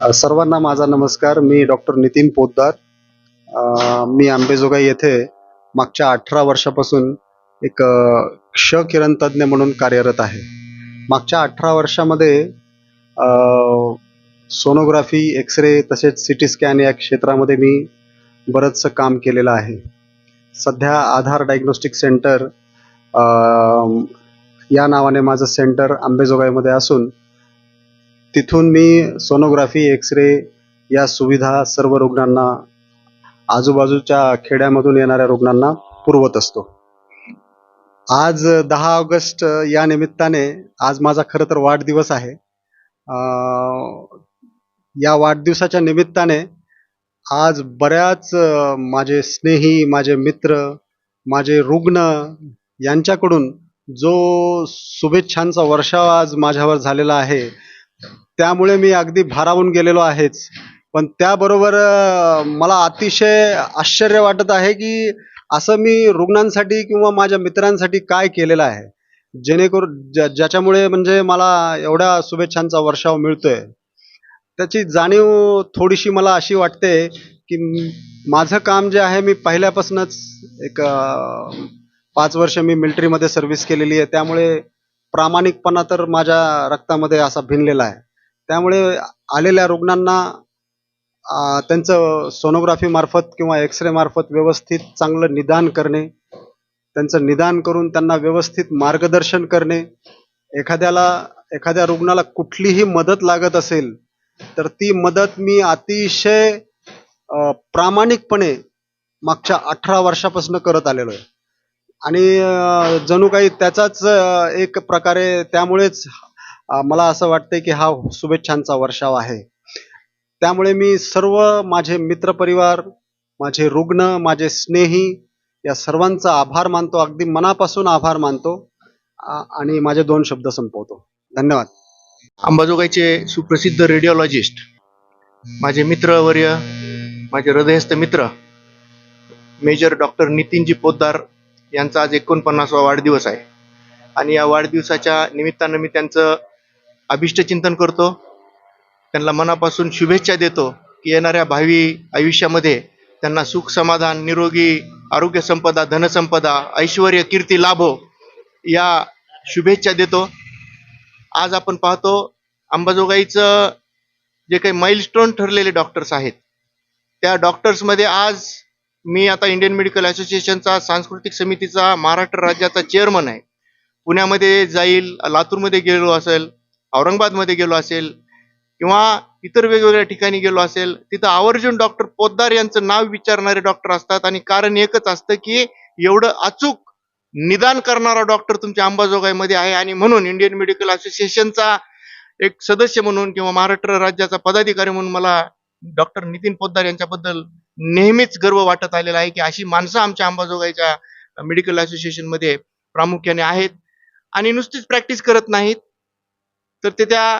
सर्वांना माझा नमस्कार. मी डॉक्टर नितीन पोद्दार मी आंबेजोगाई येथे मागच्या अठरा वर्षापासून एक क्ष किरण तज्ज्ञ म्हणून कार्यरत आहे. मागच्या अठरा वर्षामध्ये सोनोग्राफी एक्सरे तसेच सी टी स्कॅन या क्षेत्रामध्ये मी बरंचसं काम केलेलं आहे. सध्या आधार डायग्नोस्टिक सेंटर या नावाने माझं सेंटर आंबेजोगाईमध्ये असून तिथून मी सोनोग्राफी एक्स रे या सुविधा सर्व रुग्णांना आजूबाजूच्या खेड्यामधून येणाऱ्या रुग्णांना पुरवत असतो. आज दहा ऑगस्ट या निमित्ताने आज माझा खरं तर वाढदिवस आहे. या वाढदिवसाच्या निमित्ताने आज बऱ्याच माझे स्नेही माझे मित्र माझे रुग्ण यांच्याकडून जो शुभेच्छांचा वर्षाव आज माझ्यावर झालेला आहे त्यामुळे मी अगदी भारावून गेलेलो आहेच. पण त्याबरोबर मला अतिशय आश्चर्य वाटत आहे की असं मी रुग्णांसाठी किंवा माझ्या मित्रांसाठी काय केलेलं आहे. जेणेकरून ज्या ज्याच्यामुळे म्हणजे मला एवढ्या शुभेच्छांचा वर्षाव मिळतोय. त्याची जाणीव थोडीशी मला अशी वाटते की माझं काम जे आहे मी पहिल्यापासूनच एक पाच वर्ष मी मिलिटरीमध्ये सर्व्हिस केलेली आहे. त्यामुळे प्रामाणिकपणा तर माझ्या रक्तामध्ये असा भिनलेला आहे. त्यामुळे आलेल्या रुग्णांना त्यांचं सोनोग्राफी मार्फत किंवा एक्सरेमार्फत मार्फत व्यवस्थित चांगलं निदान करणे त्यांचं निदान करून त्यांना व्यवस्थित मार्गदर्शन करणे एखाद्याला एखाद्या रुग्णाला कुठलीही मदत लागत असेल तर ती मदत मी अतिशय प्रामाणिकपणे मागच्या अठरा वर्षापासून करत आलेलो आहे. आणि जणू काही त्याचाच एक प्रकारे त्यामुळेच मला असं वाटतंय की हा शुभेच्छांचा वर्षाव आहे. त्यामुळे मी सर्व माझे मित्रपरिवार माझे रुग्ण माझे स्नेही या सर्वांचा आभार मानतो. अगदी मनापासून आभार मानतो. आणि माझे दोन शब्द संपवतो. धन्यवाद. अंबाजोगाईचे सुप्रसिद्ध रेडिओलॉजिस्ट माझे मित्रवर्य माझे हृदयस्थ मित्र मेजर डॉक्टर नितीनजी पोद्दार यांचा आज एकोणपन्नासवा वाढदिवस आहे. आणि या वाढदिवसाच्या निमित्तानं मी त्यांचं अभिष्टचिंतन करतो. त्यांना मनापासून शुभेच्छा देतो की येणाऱ्या भावी आयुष्यामध्ये त्यांना सुख समाधान निरोगी आरोग्य संपदा धनसंपदा ऐश्वर कीर्ती लाभो हो, या शुभेच्छा देतो. आज आपण पाहतो अंबाजोगाईचं जे काही माइलस्टोन ठरलेले डॉक्टर्स आहेत. त्या डॉक्टर्समध्ये आज मी आता इंडियन मेडिकल असोसिएशनचा सांस्कृतिक समितीचा महाराष्ट्र राज्याचा चेअरमन आहे. पुण्यामध्ये जाईल लातूरमध्ये गेलो असेल औरंगाबादमध्ये गेलो असेल किंवा इतर वेगवेगळ्या ठिकाणी गेलो असेल तिथं आवर्जून डॉक्टर पोद्दार यांचं नाव विचारणारे डॉक्टर असतात. आणि कारण एकच असतं की एवढं अचूक निदान करणारा डॉक्टर तुमच्या अंबाजोगाईमध्ये आहे. आणि म्हणून इंडियन मेडिकल असोसिएशनचा एक सदस्य म्हणून किंवा महाराष्ट्र राज्याचा पदाधिकारी म्हणून मला डॉक्टर नितीन पोद्दार यांच्याबद्दल नेहमीच गर्व वाटत आलेला आहे की अशी माणसं आमच्या अंबाजोगाईच्या मेडिकल असोसिएशनमध्ये प्रामुख्याने आहेत. आणि नुसतीच प्रॅक्टिस करत नाहीत. तर ते त्या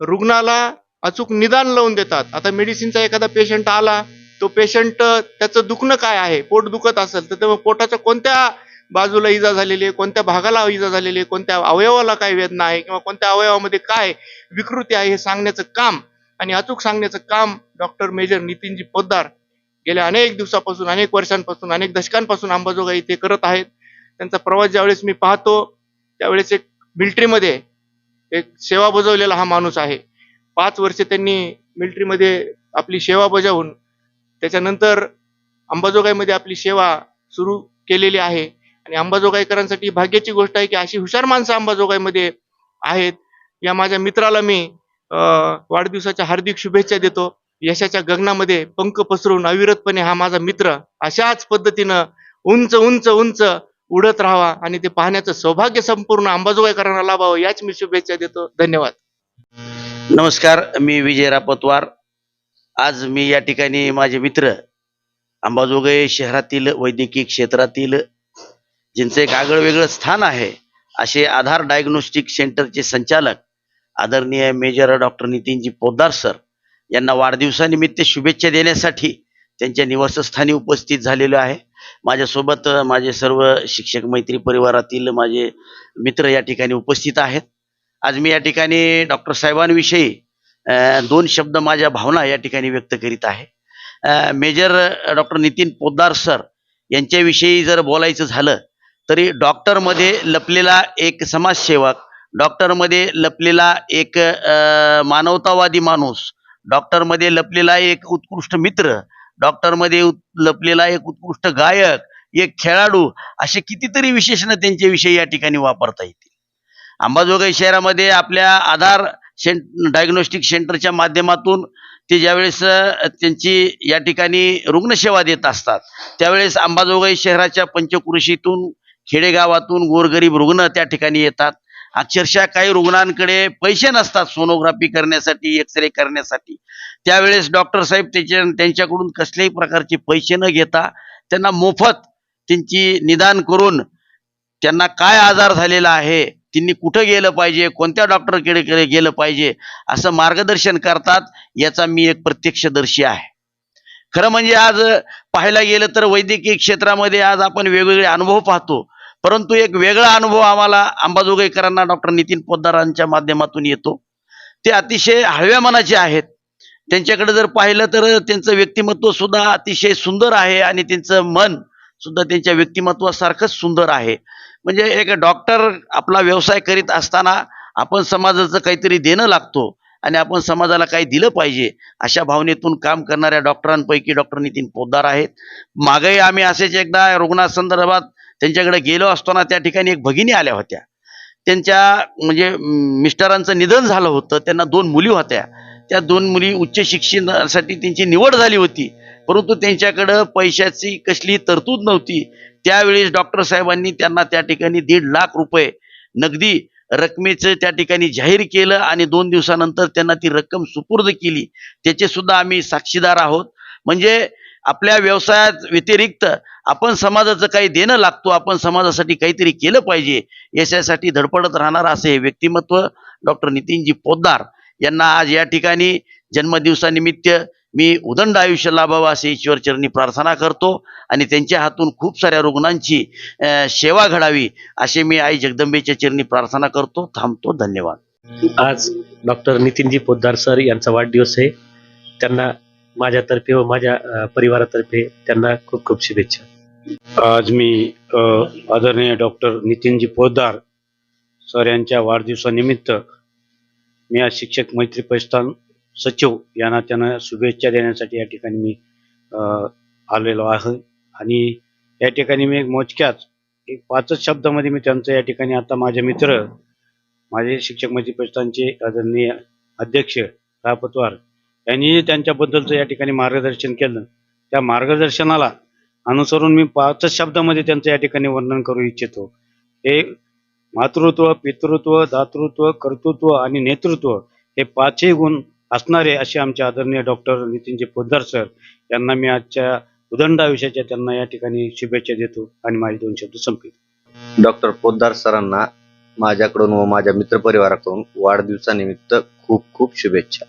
रुग्णाला अचूक निदान लावून देतात. आता मेडिसिनचा एखादा पेशंट आला तो पेशंट त्याचं दुखणं काय आहे? पोट दुखत असेल तर तेव्हा पोटाच्या कोणत्या बाजूला इजा झालेली आहे कोणत्या भागाला इजा झालेली आहे कोणत्या अवयवाला काय वेदना आहे किंवा कोणत्या अवयवामध्ये काय विकृती आहे हे सांगण्याचं काम आणि अचूक सांगण्याचं काम डॉक्टर मेजर नितीनजी पोद्दार गेल्या अनेक दिवसापासून अनेक वर्षांपासून अनेक दशकांपासून अंबाजोगाई ते करत आहेत. त्यांचा प्रवास ज्यावेळेस मी पाहतो त्यावेळेस एक मिलिटरीमध्ये एक सेवा बजावलेला हा माणूस आहे. पाच वर्ष त्यांनी मिलिटरीमध्ये आपली सेवा बजावून त्याच्यानंतर अंबाजोगाईमध्ये आपली सेवा सुरू केलेली आहे. आणि अंबाजोगाईकरांसाठी भाग्याची गोष्ट आहे की अशी हुशार माणसं अंबाजोगाईमध्ये आहेत. या माझ्या मित्राला मी वाढदिवसाच्या हार्दिक शुभेच्छा देतो. यशाच्या गगनामध्ये पंख पसरून अविरतपणे हा माझा मित्र अशाच पद्धतीनं उंच उंच उंच उडत राहावा आणि ते पाहण्याचं सौभाग्य संपूर्ण अंबाजोगाईकरांना लाभावं याच मी शुभेच्छा देतो. धन्यवाद. नमस्कार मी विजय रापतवार. आज मी या ठिकाणी माझे मित्र अंबाजोगाई शहरातील वैद्यकीय क्षेत्रातील ज्यांचं एक आगळं वेगळं स्थान आहे असे आधार डायग्नोस्टिक सेंटरचे संचालक आदरणीय major doctor Nitinji Poddar sir यांना वाढदिवसानिमित्त शुभेच्छा देण्यासाठी त्यांच्या निवासस्थानी उपस्थित झालेलो आहे. माझ्यासोबत माझे सर्व शिक्षक मैत्री परिवारातील माझे मित्र या ठिकाणी उपस्थित आहेत. आज मी या ठिकाणी डॉक्टर साहेबांविषयी दोन शब्द माझ्या भावना या ठिकाणी व्यक्त करीत आहे. Major doctor Nitin Poddar sir यांच्याविषयी जर बोलायचं झालं तरी डॉक्टरमध्ये लपलेला एक समाजसेवक डॉक्टरमध्ये लपलेला एक मानवतावादी माणूस डॉक्टरमध्ये लपलेला एक उत्कृष्ट मित्र डॉक्टरमध्ये लपलेला एक उत्कृष्ट गायक एक खेळाडू असे कितीतरी विशेषणं त्यांच्याविषयी या ठिकाणी वापरता येतील. अंबाजोगाई शहरामध्ये आपल्या आधार सेंट डायग्नोस्टिक सेंटरच्या माध्यमातून ते ज्यावेळेस त्यांची या ठिकाणी रुग्णसेवा देत असतात त्यावेळेस अंबाजोगाई शहराच्या पंचकृषीतून खेडेगावातून गोरगरीब रुग्ण त्या ठिकाणी येतात. अक्षरशः काही रुग्णांकडे पैसे नसतात सोनोग्राफी करण्यासाठी एक्सरे करण्यासाठी. त्यावेळेस डॉक्टर साहेब त्याच्या त्यांच्याकडून कसल्याही प्रकारचे पैसे न घेता त्यांना मोफत त्यांची निदान करून त्यांना काय आजार झालेला आहे त्यांनी कुठं गेलं पाहिजे कोणत्या डॉक्टरकडे कडे गेलं पाहिजे असं मार्गदर्शन करतात याचा मी एक प्रत्यक्षदर्शी आहे. खरं म्हणजे आज पाहायला गेलं तर वैद्यकीय क्षेत्रामध्ये आज आपण वेगवेगळे अनुभव पाहतो. परंतु एक वेगळा अनुभव आम्हाला अंबाजोगाईकरांना डॉक्टर नितीन पोद्दारांच्या माध्यमातून येतो. ते अतिशय हळव्या मनाचे आहेत. त्यांच्याकडे जर पाहिलं तर त्यांचं व्यक्तिमत्व सुद्धा अतिशय सुंदर आहे आणि त्यांचं मन सुद्धा त्यांच्या व्यक्तिमत्वासारखंच सुंदर आहे. म्हणजे एक डॉक्टर आपला व्यवसाय करीत असताना आपण समाजाचं काहीतरी देणं लागतो आणि आपण समाजाला काही दिलं पाहिजे अशा भावनेतून काम करणाऱ्या डॉक्टरांपैकी डॉक्टर नितीन पोद्दार आहेत. मागही आम्ही असेच एकदा रुग्णासंदर्भात त्यांच्याकडे गेलो असताना त्या ठिकाणी एक भगिनी आल्या होत्या. त्यांच्या म्हणजे मिस्टरांचं निधन झालं होतं. त्यांना दोन मुली होत्या. त्या दोन मुली उच्च शिक्षणासाठी त्यांची निवड झाली होती. परंतु त्यांच्याकडं पैशाची कसली तरतूद नव्हती. त्यावेळेस डॉक्टर साहेबांनी त्यांना त्या ठिकाणी दीड लाख रुपये नगदी रकमेचं त्या ठिकाणी जाहीर केलं आणि दोन दिवसानंतर त्यांना ती रक्कम सुपूर्द केली. त्याचे सुद्धा आम्ही साक्षीदार आहोत. म्हणजे आपल्या व्यवसायात व्यतिरिक्त आपण समाजाचं काही देणं लागतो आपण समाजासाठी काहीतरी केलं पाहिजे याच्यासाठी धडपडत राहणार असे हे व्यक्तिमत्व डॉक्टर नितीनजी पोद्दार यांना आज या ठिकाणी जन्मदिवसानिमित्त मी उदंड आयुष्य लाभावं असे ईश्वरचरणी प्रार्थना करतो आणि त्यांच्या हातून खूप साऱ्या रुग्णांची सेवा घडावी असे मी आई जगदंबेच्या चरणी प्रार्थना करतो. थांबतो. धन्यवाद. आज डॉक्टर नितीनजी पोद्दार सर यांचा वाढदिवस आहे. त्यांना माझ्यातर्फे व माझ्या परिवारातर्फे त्यांना खूप खूप शुभेच्छा. आज मी अ, आदरणीय डॉक्टर नितीनजी पोद्दार सर यांच्या वाढदिवसानिमित्त मी आज शिक्षक मैत्री प्रस्थान सचिव यांना त्यांना शुभेच्छा देण्यासाठी या ठिकाणी मी अ, आलेलो आहे. आणि या ठिकाणी मी एक मोजक्याच एक पाचच शब्दामध्ये मी त्यांचं या ठिकाणी आता माझे मित्र माझे शिक्षक मैत्री प्रस्थानचे आदरणीय अध्यक्ष रापतवार यांनी जे त्यांच्याबद्दलचं या ठिकाणी मार्गदर्शन केलं. त्या मार्गदर्शनाला अनुसरून मी पाचच शब्दामध्ये त्यांचं या ठिकाणी वर्णन करू इच्छितो. हे मातृत्व पितृत्व दातृत्व कर्तृत्व आणि नेतृत्व हे पाचही गुण असणारे असे आमचे आदरणीय डॉक्टर नितीनजी पोद्दार सर यांना मी आजच्या उदंड आयुष्याच्या त्यांना या ठिकाणी शुभेच्छा देतो आणि माझे दोन शब्द संपवितो. डॉक्टर पोद्दार सरांना माझ्याकडून व माझ्या मित्रपरिवाराकडून वाढदिवसानिमित्त खूप खूप शुभेच्छा.